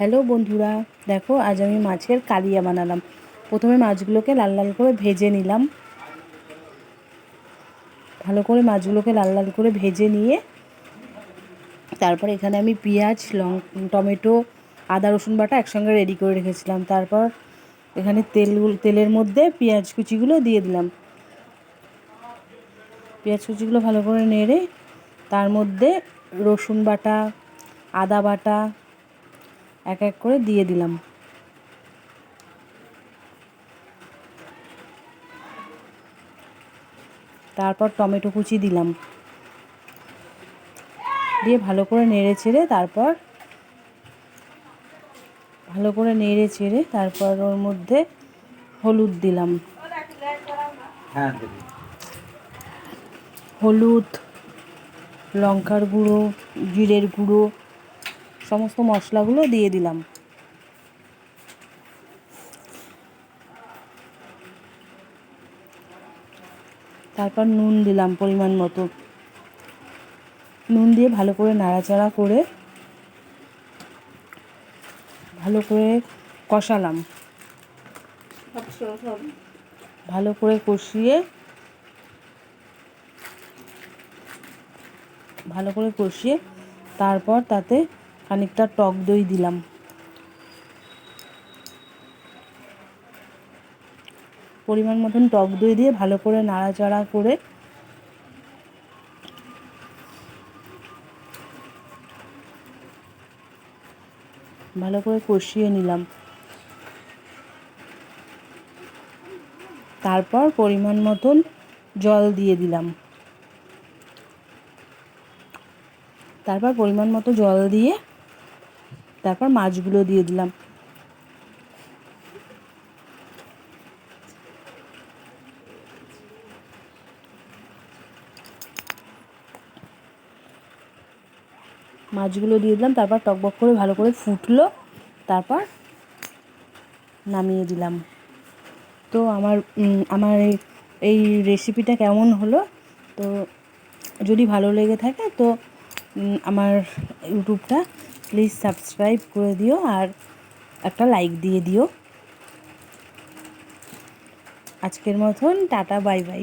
Hello বন্ধুরা, দেখো আজ আমি মাছের কালিয়া বানালাম। প্রথমে মাছগুলোকে লাল লাল করে ভেজে নিলাম। ভালো করে মাছগুলোকে লাল লাল করে ভেজে নিয়ে, তারপর এখানে আমি পেঁয়াজ, লং, টমেটো, আদা, রসুন বাটা একসঙ্গে রেডি করে রেখেছিলাম। তারপর এখানে তেল তেলের মধ্যে পেঁয়াজ কুচিগুলো দিয়ে দিলাম। পেঁয়াজ কুচিগুলো ভালো করে নেড়ে, তার মধ্যে রসুন বাটা, আদা বাটা এক এক করে দিয়ে দিলাম। তারপর টমেটো কুচি দিলাম। দিয়ে ভালো করে নেড়ে ছেড়ে তারপর ভালো করে নেড়ে ছেড়ে তারপর ওর মধ্যে হলুদ দিলাম। হ্যাঁ হলুদ লঙ্কার গুঁড়ো জিরের গুঁড়ো সমস্ত মশলাগুলো দিয়ে দিলাম। তারপর নুন দিলাম পরিমাণ মতো। নুন দিয়ে ভালো করে নাড়াচাড়া করে ভালো করে কষালাম। ভালো করে কষিয়ে ভালো করে কষিয়ে তারপর তাতে খানিকটা টক দই দিলাম। পরিমাণ মতন টক দই দিয়ে ভালো করে নাড়াচাড়া করে ভালো করে কষিয়ে নিলাম। তারপর পরিমাণ মতন জল দিয়ে দিলাম। তারপর পরিমাণ মতো জল দিয়ে তারপর মাছগুলো দিয়ে দিলাম। মাছগুলো দিয়ে দিলাম, তারপর টকবক করে ভালো করে ফুটলো, তারপর নামিয়ে দিলাম। তো আমার আমার এই রেসিপিটা কেমন হলো? তো যদি ভালো লেগে থাকে, তো আমার ইউটিউবটা প্লিজ সাবস্ক্রাইব করে দিও আর একটা লাইক দিয়ে দিও। আজকের মতন টাটা বাই বাই